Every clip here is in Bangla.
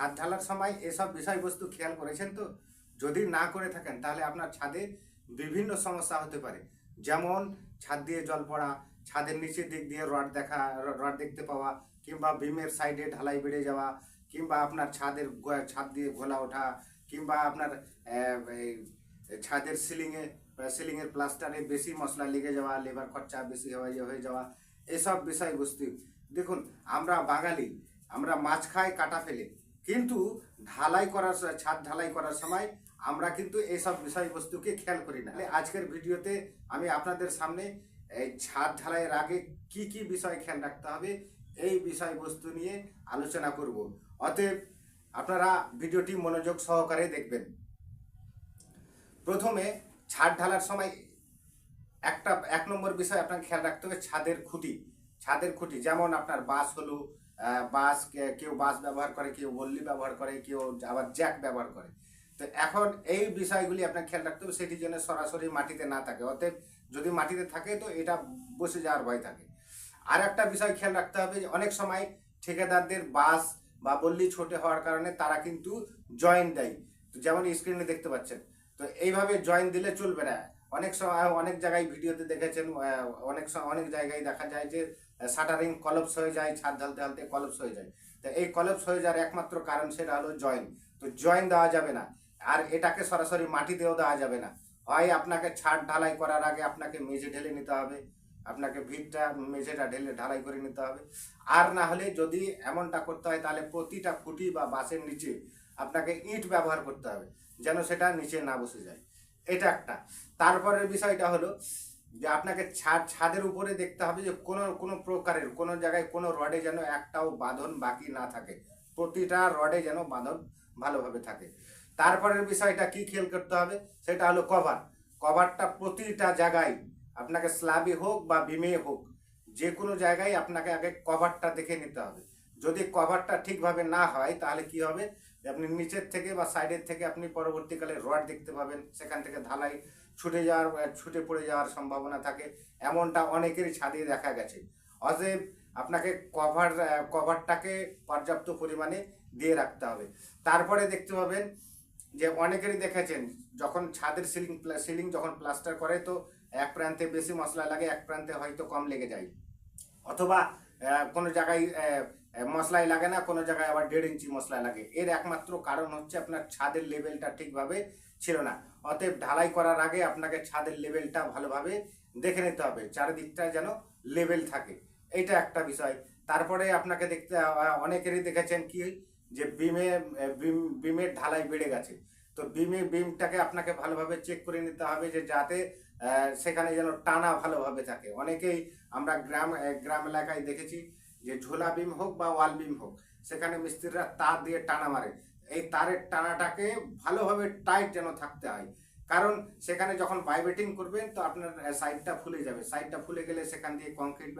ছাদ ঢালার সময় এসব বিষয়বস্তু খেয়াল করেছেন তো? যদি না করে থাকেন, তাহলে আপনার ছাদে বিভিন্ন সমস্যা হতে পারে। যেমন ছাদ দিয়ে জল পড়া, ছাদের নিচের দিক দিয়ে রড দেখা, রড দেখতে পাওয়া, কিংবা বিমের সাইডে ঢালাই বেড়ে যাওয়া, কিংবা আপনার ছাদের ছাদ দিয়ে ঘোলা ওঠা, কিংবা আপনার ছাদের সিলিংয়ে সিলিংয়ের প্লাস্টারে বেশি মশলা লেগে যাওয়া, লেবার খরচা বেশি হয়ে হয়ে যাওয়া, এসব বিষয়বস্তু। দেখুন, আমরা বাঙালি, আমরা মাছ খাই, কাটা ফেলে। কিন্তু ঢালাই করার ছাদ ঢালাই করার সময় আমরা কিন্তু এইসব বিষয়বস্তুকে খেয়াল করি না। আজকের ভিডিওতে আমি আপনাদের সামনে এই ছাদ ঢালাইয়ের আগে কি কি বিষয় খেয়াল রাখতে হবে এই বিষয়বস্তু নিয়ে আলোচনা করব। অতএব আপনারা ভিডিওটি মনোযোগ সহকারে দেখবেন। প্রথমে ছাদ ঢালার সময় একটা, এক নম্বর বিষয় আপনাকে খেয়াল রাখতে হবে ছাদের খুঁটি ছাদের খুঁটি। যেমন আপনার বাস হলো কে- কেউ বাস ব্যবহার করে, কেউ বল্লি ব্যবহার করে, কেউ আবার জ্যাক ব্যবহার করে। তো এখন এই বিষয়গুলি আপনার খেয়াল রাখতে হবে সেটি যেন সরাসরি মাটিতে না থাকে। অতএব যদি মাটিতে থাকে, তো এটা বসে যাওয়ার ভয় থাকে। আর একটা বিষয় খেয়াল রাখতে হবে, যে অনেক সময় ঠিকাদারদের বাস বা বল্লি ছোটে হওয়ার কারণে তারা কিন্তু জয়েন দেয়। যেমন স্ক্রিনে দেখতে পাচ্ছেন, তো এইভাবে জয়েন দিলে চলবে না। অনেক সময়, অনেক জায়গায় ভিডিওতে দেখেছেন অনেক সময়, অনেক জায়গায় দেখা যায় যে শাটারিং কলপস হয়ে যায়, ছাদ ঢালতে ঢালতে কলপস হয়ে যায়। তো এই কলপস হয়ে যাওয়ার একমাত্র কারণ সেটা হলো জয়েন। তো জয়েন দেওয়া যাবে না। আর এটাকে সরাসরি মাটিতেও দেওয়া যাবে না। হয় আপনাকে ছাদ ঢালাই করার আগে আপনাকে মেঝে ঢেলে নিতে হবে, আপনাকে ভিতটা মেঝেটা ঢেলে ঢালাই করে নিতে হবে। আর না হলে যদি এমনটা করতে হয়, তাহলে প্রতিটা খুঁটি বা বাঁশের নিচে আপনাকে ইট ব্যবহার করতে হবে, যেন সেটা নিচে না বসে যায়। এটা একটা। তারপরের বিষয়টা হলো যে আপনাকে ছাদ, ছাদের উপরে দেখতে হবে যে কোনো কোনো প্রকারের, কোনো জায়গায় কোনো রডে যেন একটাও বাঁধন বাকি না থাকে। প্রতিটা রডে যেন বাঁধন ভালোভাবে থাকে। তারপরের বিষয়টা কি খেয়াল করতে হবে? সেটা হলো কভার। কভারটা প্রতিটা জায়গায়, আপনাকে স্ল্যাবে হোক বা বিমে হোক যে কোনো জায়গায় আপনাকে আগে কভারটা দেখে নিতে হবে। যদি কভারটা ঠিকভাবে না হয়, তাহলে কি হবে? আপনি নিচের থেকে বা সাইডের থেকে আপনি পরবর্তীকালে রড দেখতে পাবেন, সেখান থেকে ধালাই ছুটে যাওয়ার ছুটে পড়ে যাওয়ার সম্ভাবনা থাকে, এমনটা অনেকেরই ছাদে দেখা গেছে। অতএব আপনাকে কভার কভারটাকে পর্যাপ্ত পরিমাণে দিয়ে রাখতে হবে। তারপরে দেখতে পাবেন যে অনেকেরই দেখেছেন, যখন ছাদের সিলিং সিলিং যখন প্লাস্টার করে, তো এক প্রান্তে বেশি মশলা লাগে, এক প্রান্তে হয়তো কম লেগে যায়। অথবা কোনো জায়গায় মশলাই লাগে না, কোনো জায়গায় আবার দেড় ইঞ্চি মশলা লাগে। এর একমাত্র কারণ হচ্ছে আপনার ছাদের লেভেলটা ঠিকভাবে ছিল না। অতএব ঢালাই করার আগে আপনাকে ছাদের লেভেলটা ভালোভাবে দেখে নিতে হবে, চারিদিকটা যেন লেভেল থাকে। এইটা একটা বিষয়। তারপরে আপনাকে দেখতে অনেকেরই দেখেছেন কি, যে বিমে বিম, বিমের ঢালাই বেড়ে গেছে। তো বিমে, বিমটাকে আপনাকে ভালোভাবে চেক করে নিতে হবে যে যাতে সেখানে যেন টানা ভালোভাবে থাকে। অনেকেই আমরা গ্রাম গ্রাম এলাকায় দেখেছি যে ঝোলা বিম হোক বা ওয়াল বিম হোক, সেখানে মিস্ত্রিরা তার দিয়ে টানা মারে। এই তারের টানাটাকে ভালোভাবে টাইট যেন থাকতে হয়। কারণ সেখানে যখন ভাইব্রেটিং করবেন, তো আপনার সাইডটা ফুলে যাবে। সাইডটা ফুলে গেলে সেখান দিয়ে কংক্রিট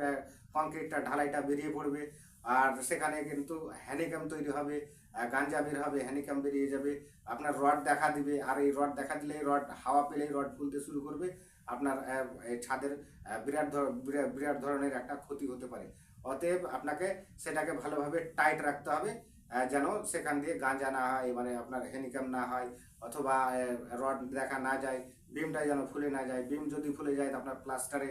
কংক্রিটটা, ঢালাইটা বেরিয়ে পড়বে। আর সেখানে কিন্তু হ্যানিক্যাম তৈরি হবে গাঞ্জা বের হবে হ্যানিক্যাম বেরিয়ে যাবে। আপনার রড দেখা দিবে। আর এই রড দেখা দিলে রড, হাওয়া পেলেই রড ফুলতে শুরু করবে। আপনার ছাদের বিরাট বিরাট ধরনের একটা ক্ষতি হতে পারে। অতএব আপনাকে সেটাকে ভালোভাবে টাইট রাখতে হবে যেন সেখান দিয়ে গাঁজা না হয় মানে আপনার হ্যানিক্যাম না হয়, অথবা রড দেখা না যায় বিমটা যেন ফুলে না যায়। বিম যদি ফুলে যায়, তো আপনার প্লাস্টারে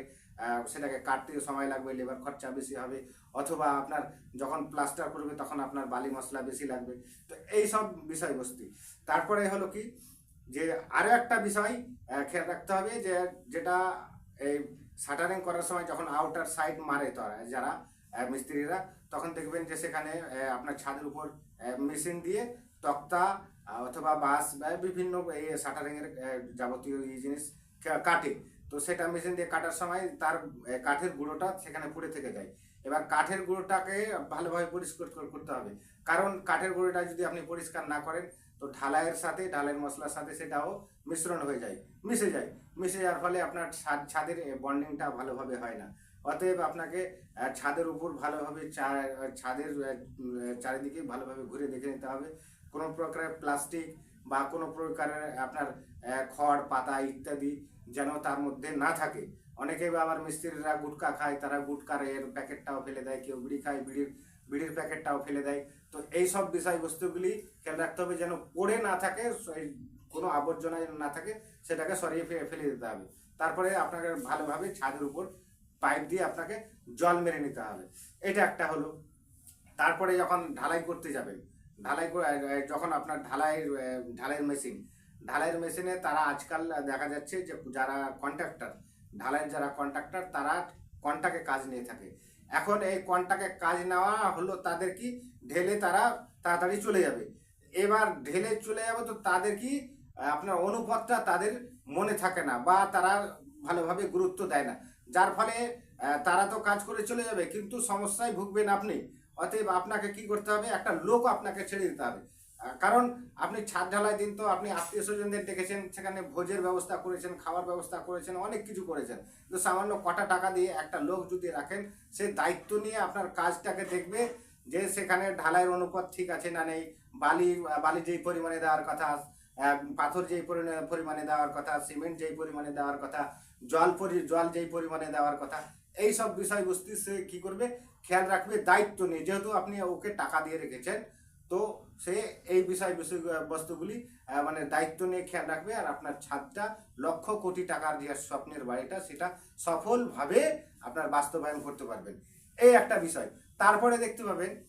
সেটাকে কাটতে সময় লাগবে লেবার খরচা বেশি হবে, অথবা আপনার যখন প্লাস্টার করবে তখন আপনার বালি মশলা বেশি লাগবে। তো এই সব বিষয়বস্তু। তারপরে হলো কি, যে আরও একটা বিষয় খেয়াল রাখতে হবে যে, যেটা এই শাটারিং করার সময় যখন আউটার সাইড মারে তারা, যারা মিস্ত্রিরা তখন দেখবেন যে সেখানে আপনার ছাদের উপর মেশিন দিয়ে তক্তা অথবা বাঁশ বা বিভিন্ন এই শাটারিংয়ের যাবতীয় এই জিনিস কাটে। তো সেটা মেশিন দিয়ে কাটার সময় তার কাঠের গুঁড়োটা সেখানে পড়ে থেকে যায়। এবার কাঠের গুঁড়োটাকে ভালোভাবে পরিষ্কার করতে হবে। কারণ কাঠের গুঁড়োটা যদি আপনি পরিষ্কার না করেন, তো ঢালাইয়ের সাথে, ঢালাইয়ের মশলার সাথে সেটাও মিশ্রণ হয়ে যায়, মিশে যায়। মিশে যাওয়ার ফলে আপনার ছাদ, ছাদের বন্ডিংটা ভালোভাবে হয় না। অতএব আপনাকে ছাদের উপর ভালোভাবে ছাদের চারিদিকে ভালোভাবে ঘুরে দেখে নিতে হবে। কোনো প্রকারের প্লাস্টিক বা কোনো প্রকারের আপনার খড়, পাতা ইত্যাদি যেন তার মধ্যে না থাকে। অনেকে আবার মিস্ত্রিরা গুটকা খায়, তারা গুটকার এর প্যাকেটটাও ফেলে দেয়, কেউ বিড়ি খায়, বিড়ির বিড়ির প্যাকেটটাও ফেলে দেয়। তো এই সব বিষয়বস্তুগুলি খেয়াল রাখতে হবে যেন পড়ে না থাকে কোনো আবর্জনা যেন না থাকে, সেটাকে সরিয়ে ফেলে দিতে হবে। তারপরে আপনাকে ভালোভাবে ছাদের উপর পাইপ দিয়ে আপনাকে জল মেরে নিতে হবে। এটা একটা হলো। তারপরে যখন ঢালাই করতে যাবেন, ঢালাই যখন আপনার ঢালাইয়ের ঢালাইয়ের মেশিন ঢালাইয়ের মেশিনে তারা আজকাল দেখা যাচ্ছে যে যারা কন্ট্রাক্টর ঢালাইয়ের যারা কন্ট্রাক্টর তারা কন্টাকে কাজ নিয়ে থাকে। এখন এই কন্টাকে কাজ নেওয়া হলো তাদের কি? ঢেলে তারা তাড়াতাড়ি চলে যাবে। এবার ঢেলে চলে যাবে তো তাদের কি? আপনার অনুপাতটা তাদের মনে থাকে না বা তারা ভালোভাবে গুরুত্ব দেয় না। যার ফলে তারা তো কাজ করে চলে যাবে, কিন্তু সমস্যায় ভুগবেন আপনি। অতএব আপনাকে কি করতে হবে? একটা লোক আপনাকে ছেড়ে দিতে হবে। কারণ আপনি ছাদ ঢালাই দিন তো আপনি আত্মীয় স্বজনদের ডেকেছেন, সেখানে ভোজের ব্যবস্থা করেছেন, খাওয়ার ব্যবস্থা করেছেন, অনেক কিছু করেছেন। তো সামান্য কটা টাকা দিয়ে একটা লোক যদি রাখেন, সে দায়িত্ব নিয়ে আপনার কাজটাকে দেখবে যে সেখানে ঢালাইয়ের অনুপাত ঠিক আছে না নেই, বালি বালি যেই পরিমাণে দেওয়ার কথা পাথর যেই পরিমাণে- দেওয়ার কথা, সিমেন্ট যেই পরিমাণে দেওয়ার কথা, জল পরি, জল যেই পরিমাণে দেওয়ার কথা, এই সব বিষয়বস্তু সে কি করবে? খেয়াল রাখবে, দায়িত্ব নিয়ে। যেহেতু আপনি ওকে টাকা দিয়ে রেখেছেন, তো সে এই বিষয় বিষয় বস্তুগুলি মানে দায়িত্ব নিয়ে খেয়াল রাখবে আর আপনার ছাদটা লক্ষ কোটি টাকার যে স্বপ্নের বাড়িটা, সেটা সফলভাবে আপনার বাস্তবায়ন করতে পারবেন। এই একটা বিষয়। তারপরে দেখতে পাবেন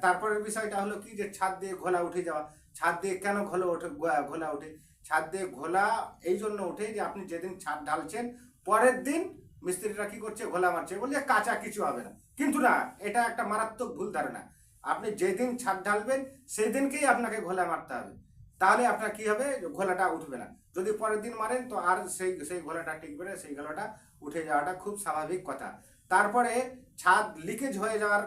তারপরের বিষয়টা হলো কি যে ছাদ দিয়ে ঘোলা উঠে যাওয়া। ছাদ দিয়ে কেন ঘোলা ওঠে ঘোলা ওঠে? ছাদ দিয়ে ঘোলা এই জন্য ওঠে যে আপনি যেদিন ছাদ ঢালছেন, পরের দিন মিস্ত্রিরা কি করছে? ঘোলা মারছে। বলছে কাঁচা, কিছু হবে না। কিন্তু না, এটা একটা মারাত্মক ভুল ধারণা। আপনি যেদিন ছাদ ঢালবেন সেই দিনকেই আপনাকে ঘোলা মারতে হবে। তাহলে আপনার কি হবে? ঘোলাটা উঠবে না। যদি পরের দিন মারেন, তো আর সেই সেই ঘোলাটা টিকবে না, সেই ঘোলাটা উঠে যাওয়াটা খুব স্বাভাবিক কথা। তারপরে ছাদ লিকেজ হয়ে যাওয়ার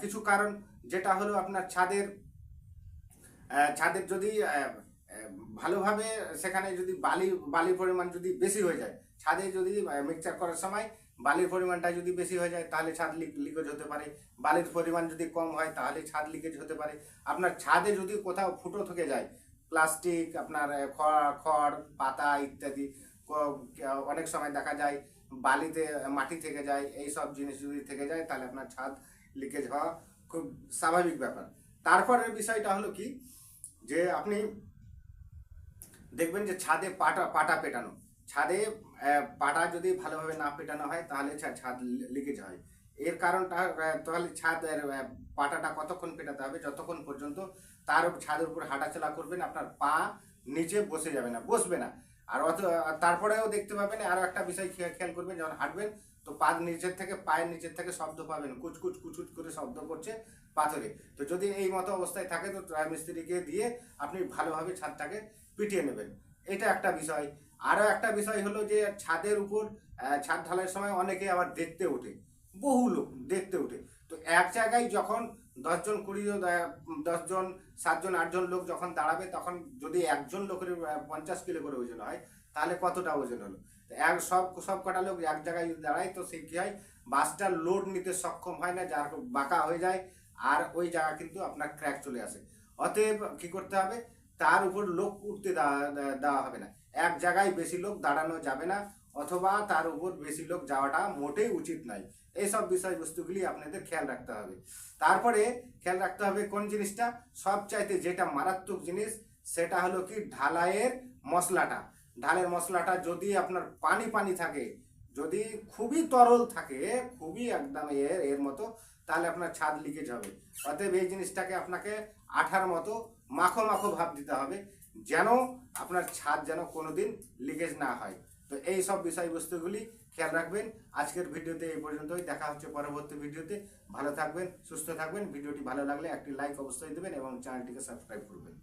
কিছু কারণ, যেটা হলো আপনার ছাদের ছাদের যদি ভালোভাবে সেখানে যদি বালি, বালির পরিমাণ যদি বেশি হয়ে যায়, ছাদে যদি মিক্সচার করার সময় বালির পরিমাণটা যদি বেশি হয়ে যায়, তাহলে ছাদ লিকেজ হতে পারে। বালির পরিমাণ যদি কম হয়, তাহলে ছাদ লিকেজ হতে পারে। আপনার ছাদে যদি কোথাও ফুটো থেকে যায় প্লাস্টিক আপনার খড় খড়, পাতা ইত্যাদি অনেক সময় দেখা যায় বালিতে মাটি থেকে যায়, এই সব জিনিস যদি থেকে যায়, তাহলে আপনার ছাদ লিকেজ হওয়া খুব স্বাভাবিক ব্যাপার। তারপরের বিষয়টা হলো কি? যে আপনি দেখবেন যে ছাদে পাটা পাটা পেটানো। ছাদে পাটা যদি ভালোভাবে না পেটানো হয় তাহলে ছাদ লিকেজ হয়। এর কারণটা তাহলে আহ, পাটাটা কতক্ষণ পেটাতে হবে যতক্ষণ পর্যন্ত তার ছাদের উপর হাঁটাচলা করবেন আপনার পা নিচে বসে যাবে না বসবে না। আর অত তারপরেও দেখতে পাবেন আরও একটা বিষয় খেয়া- খেয়াল করবেন যখন হাঁটবেন তো পা নিচের থেকে পায়ের নিচের থেকে শব্দ পাবেন কুচকুচ কুচকুচ করে শব্দ করছে পাথরে। তো যদি এই মতো অবস্থায় থাকে তো ট্রাই মিস্ত্রিকে দিয়ে আপনি ভালোভাবে ছাদটাকে পিটিয়ে নেবেন। এটা একটা বিষয়। আরও একটা বিষয় হলো যে ছাদের উপর ছাদ ঢালাইয়ের সময় অনেকে আবার দেখতে ওঠে। বহু লোক দেখতে ওঠে। তো এক জায়গায় যখন দশজন কুড়ি জন, দশজন সাতজন আটজন লোক যখন দাঁড়াবে তখন যদি একজন লোকের পঞ্চাশ কিলো করে ওজন হয় তাহলে কতটা ওজন হলো? এক সব সব কটা লোক এক জায়গায় দাঁড়ায়, তো সে কি হয়, বাসটা লোড নিতে সক্ষম হয় না, যার বাঁকা হয়ে যায়, আর ওই জায়গা কিন্তু আপনার ক্র্যাক চলে আসে। অতএব কি করতে হবে, তার উপর লোক উঠতে দেওয়া হবে না। এক জায়গায় বেশি লোক দাঁড়ানো যাবে না, অথবা তার উপর বেশি লোক যাওয়াটা মোটেই উচিত নয়। এইসব বিষয়বস্তুগুলি আপনাদের খেয়াল রাখতে হবে। তারপরে খেয়াল রাখতে হবে কোন জিনিসটা? সবচাইতে যেটা মারাত্মক জিনিস, সেটা হলো কি, ঢালাইয়ের মশলাটা। ঢালের মশলাটা যদি আপনার পানি পানি থাকে, যদি খুবই তরল থাকে, খুবই একদম এর এর মতো, তাহলে আপনার ছাদ লিকেজ হবে। অতএব এই জিনিসটাকে আপনাকে আঠার মতো মাখো মাখো ভাব দিতে হবে, যেন আপনার ছাদ যেন কোনোদিন লিকেজ না হয়। তো এই সব বিষয়বস্তুগুলি খেয়াল রাখবেন। আজকের ভিডিওতে এই পর্যন্তই। দেখা হচ্ছে পরবর্তী ভিডিওতে। ভালো থাকবেন, সুস্থ থাকবেন। ভিডিওটি ভালো লাগলে একটি লাইক অবশ্যই দেবেন এবং চ্যানেলটিকে সাবস্ক্রাইব করবেন।